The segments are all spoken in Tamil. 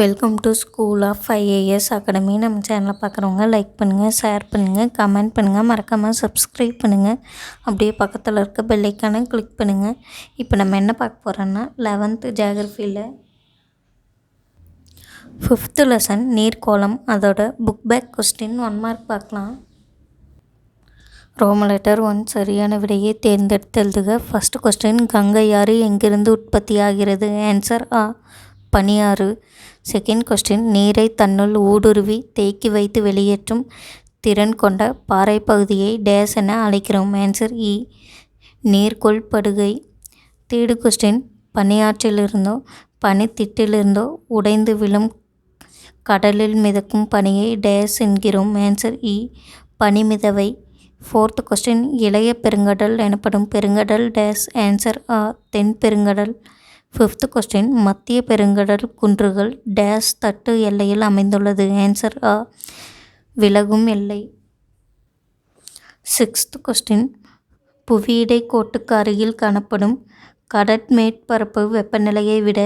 Welcome to school of IAS academy நம்ம சேனலை பார்க்குறவங்க லைக் பண்ணுங்கள் ஷேர் பண்ணுங்கள் கமெண்ட் பண்ணுங்கள் மறக்காமல் சப்ஸ்கிரைப் பண்ணுங்கள் அப்படியே பக்கத்தில் இருக்க பெல்லைக்கான கிளிக் பண்ணுங்கள் இப்போ நம்ம என்ன பார்க்க போகிறோன்னா லெவன்த்து ஜியாகிரஃபியில் ஃபிஃப்த்து லெசன் நீர்க்கோளம். அதோட book back question one mark பார்க்கலாம். ரோம லெட்டர் ஒன் சரியான விடையை தேர்ந்தெடுத்து எழுதுக. ஃபஸ்ட் கொஸ்டின் கங்கை ஆறு எங்கிருந்து உற்பத்தி ஆகிறது ஆன்சர் ஆ பனியாறு. செகண்ட் கொஸ்டின் நீரை தன்னுள் ஊடுருவி தேக்கி வைத்து வெளியேற்றும் திறன் கொண்ட பாறை பகுதியை டேஸ் என அழைக்கிறோம். ஆன்சர் இ நீர்கொள்படுகை தேர்டு கொஸ்டின் பனியாற்றிலிருந்தோ பனித்திட்டிலிருந்தோ உடைந்து விழும் கடலில் மிதக்கும் பனியை டேஸ் என்கிறோம். ஆன்சர் இ e. பனிமிதவை. ஃபோர்த் கொஸ்டின் இளைய பெருங்கடல் எனப்படும் பெருங்கடல் டேஸ். ஆன்சர் ஆ தென் பெருங்கடல். ஃபிஃப்த் கொஸ்டின் மத்திய பெருங்கடல் குன்றுகள் டேஸ் தட்டு எல்லையில் அமைந்துள்ளது. ஆன்சர் ஆ விலகும் எல்லை. சிக்ஸ்த் கொஸ்டின் புவியிடை கோட்டுக்கு அருகில் காணப்படும் கடற்மேற்பரப்பு வெப்பநிலையை விட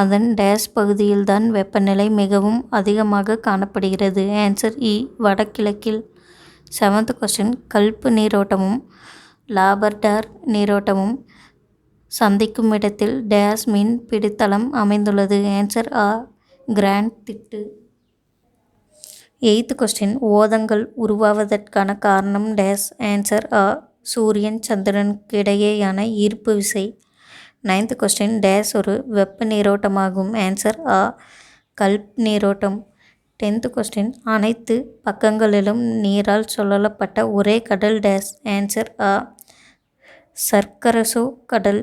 அதன் டேஸ் பகுதியில்தான் வெப்பநிலை மிகவும் அதிகமாக காணப்படுகிறது. ஆன்சர் இ e. வடகிழக்கில். செவன்த் கொஸ்டின் கல்ப்பு நீரோட்டமும் லாபர்டார் நீரோட்டமும் சந்திக்கும் இடத்தில் டேஸ் மீன் பிடித்தளம் அமைந்துள்ளது. ஆன்சர் ஆ கிராண்ட் திட்டு. எய்த் கொஸ்டின் ஓதங்கள் உருவாவதற்கான காரணம் டேஸ். ஆன்சர் ஆ சூரியன் சந்திரனுக்கு இடையேயான ஈர்ப்பு விசை. நைன்த் கொஸ்டின் டேஸ் ஒரு வெப்ப நீரோட்டமாகும். ஆன்சர் ஆ கல்ப் நீரோட்டம். டென்த்து கொஸ்டின் அனைத்து பக்கங்களிலும் நீரால் சொல்லப்பட்ட ஒரே கடல் டேஸ். ஆன்சர் ஆ சர்க்கரசோ கடல்.